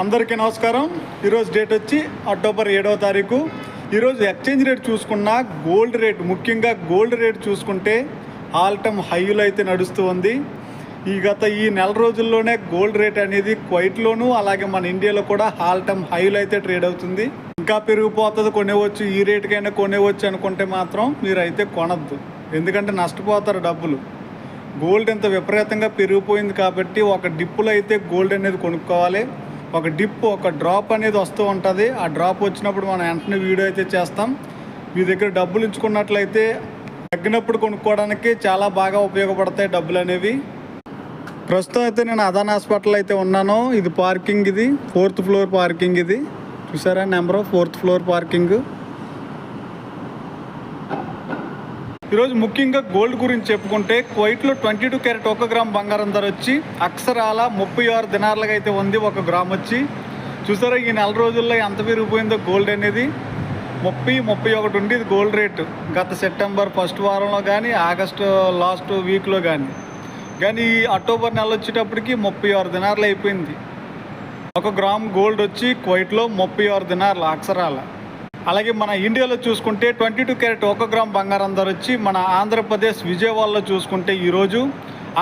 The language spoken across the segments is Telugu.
అందరికీ నమస్కారం. ఈరోజు డేట్ వచ్చి అక్టోబర్ ఏడవ తారీఖు. ఈరోజు ఎక్స్చేంజ్ రేట్ చూసుకున్న గోల్డ్ రేట్ ముఖ్యంగా గోల్డ్ రేట్ చూసుకుంటే ఆల్ టైమ్ హైలో అయితే నడుస్తూ ఉంది. ఈ గత ఈ నెల రోజుల్లోనే గోల్డ్ రేట్ అనేది క్వైట్లోనూ అలాగే మన ఇండియాలో కూడా ఆల్ టైమ్ హైలో అయితే ట్రేడ్ అవుతుంది. ఇంకా పెరిగిపోతుంది కొనేవచ్చు. ఈ రేటుకైనా కొనేవచ్చు అనుకుంటే మాత్రం మీరైతే కొనద్దు. ఎందుకంటే నష్టపోతారు డబ్బులు. గోల్డ్ ఎంత విపరీతంగా పెరిగిపోయింది కాబట్టి ఒక డిప్పులో అయితే గోల్డ్ అనేది కొనుక్కోవాలి. ఒక డిప్ ఒక డ్రాప్ అనేది వస్తూ ఉంటుంది. ఆ డ్రాప్ వచ్చినప్పుడు మనం వెంటనే వీడియో అయితే చేస్తాం. మీ దగ్గర డబ్బులు ఉంచుకున్నట్లయితే తగ్గినప్పుడు కొనుక్కోవడానికి చాలా బాగా ఉపయోగపడతాయి డబ్బులు అనేవి. ప్రస్తుతం అయితే నేను అదాన్ హాస్పిటల్ అయితే ఉన్నాను. ఇది పార్కింగ్ ఇది ఫోర్త్ ఫ్లోర్ పార్కింగ్ ఇది. చూసారా? Number fourth floor parking. ఈరోజు ముఖ్యంగా గోల్డ్ గురించి చెప్పుకుంటే కువైట్లో ట్వంటీ టూ క్యారెట్ ఒక గ్రామ్ బంగారం ధర వచ్చి అక్షరాల ముప్పై ఆరు దినార్లుగా అయితే ఉంది ఒక గ్రామ్ వచ్చి. చూసారా ఈ నెల రోజుల్లో ఎంత పెరిగిపోయిందో గోల్డ్ అనేది. ముప్పై ముప్పై ఒకటి ఉండేది గోల్డ్ రేటు. గత సెప్టెంబర్ ఫస్ట్ వారంలో కానీ ఆగస్టు లాస్ట్ వీక్లో కానీ. కానీ ఈ అక్టోబర్ నెల వచ్చేటప్పటికి ముప్పై ఆరు దినార్లు అయిపోయింది. ఒక గ్రామ్ గోల్డ్ వచ్చి క్వైట్లో ముప్పై ఆరు దినార్లు అక్షరాల. అలాగే మన ఇండియాలో చూసుకుంటే ట్వంటీ టూ క్యారెట్ ఒక గ్రామ్ బంగారం ధర వచ్చి మన ఆంధ్రప్రదేశ్ విజయవాడలో చూసుకుంటే ఈరోజు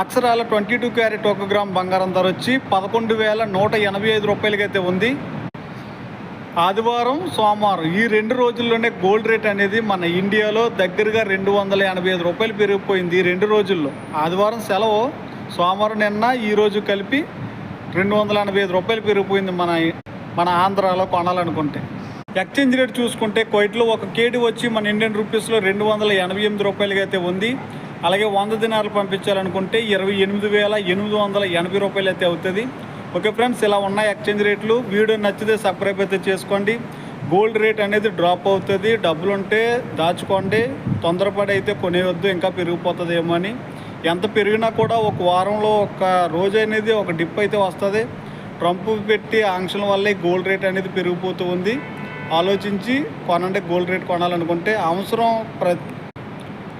అక్షరాల ట్వంటీ టూ క్యారెట్ ఒక గ్రామ్ బంగారం ధర వచ్చి పదకొండు వేల నూట ఎనభై ఐదు రూపాయలకైతే ఉంది. ఆదివారం సోమవారం ఈ రెండు రోజుల్లోనే గోల్డ్ రేట్ అనేది మన ఇండియాలో దగ్గరగా రెండు వందల ఎనభై ఐదు రూపాయలు పెరిగిపోయింది ఈ రెండు రోజుల్లో. ఆదివారం సెలవు సోమవారం నిన్న ఈరోజు కలిపి రెండు వందల ఎనభై ఐదు రూపాయలు పెరిగిపోయింది మన మన ఆంధ్రాలో కొనాలనుకుంటే. ఎక్స్చేంజ్ రేట్ చూసుకుంటే కోయిట్లో ఒక కేడి వచ్చి మన ఇండియన్ రూపీస్లో రెండు వందల ఎనభై ఎనిమిది రూపాయలుగా అయితే ఉంది. అలాగే వంద దినాలు పంపించాలనుకుంటే ఇరవై ఎనిమిది వేల ఎనిమిది వందల ఎనభై రూపాయలు అయితే అవుతుంది. ఓకే ఫ్రెండ్స్ ఇలా ఉన్నాయి ఎక్స్చేంజ్ రేట్లు. వీడియో నచ్చితే సబ్స్క్రైబ్ అయితే చేసుకోండి. గోల్డ్ రేట్ అనేది డ్రాప్ అవుతుంది. డబ్బులు ఉంటే దాచుకోండి. తొందరపడి అయితే కొనేయొద్దు ఇంకా పెరిగిపోతుందేమో అని. ఎంత పెరిగినా కూడా ఒక వారంలో ఒక రోజు అనేది ఒక డిప్ అయితే వస్తుంది. ట్రంప్ పెట్టి ఆంక్షల వల్లే గోల్డ్ రేట్ అనేది పెరిగిపోతూ ఉంది. ఆలోచించి కొనండి గోల్డ్ రేట్ కొనాలనుకుంటే అవసరం ప్ర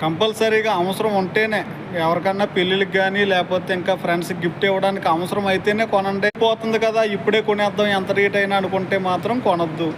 కంపల్సరీగా అవసరం ఉంటేనే ఎవరికన్నా పెళ్ళిళ్ళకి కానీ లేకపోతే ఇంకా ఫ్రెండ్స్కి గిఫ్ట్ ఇవ్వడానికి అవసరం అయితేనే కొనండి. పోతుంది కదా ఇప్పుడే కొనేద్దాం ఎంత రేట్ అయినా అనుకుంటే మాత్రం కొనొద్దు.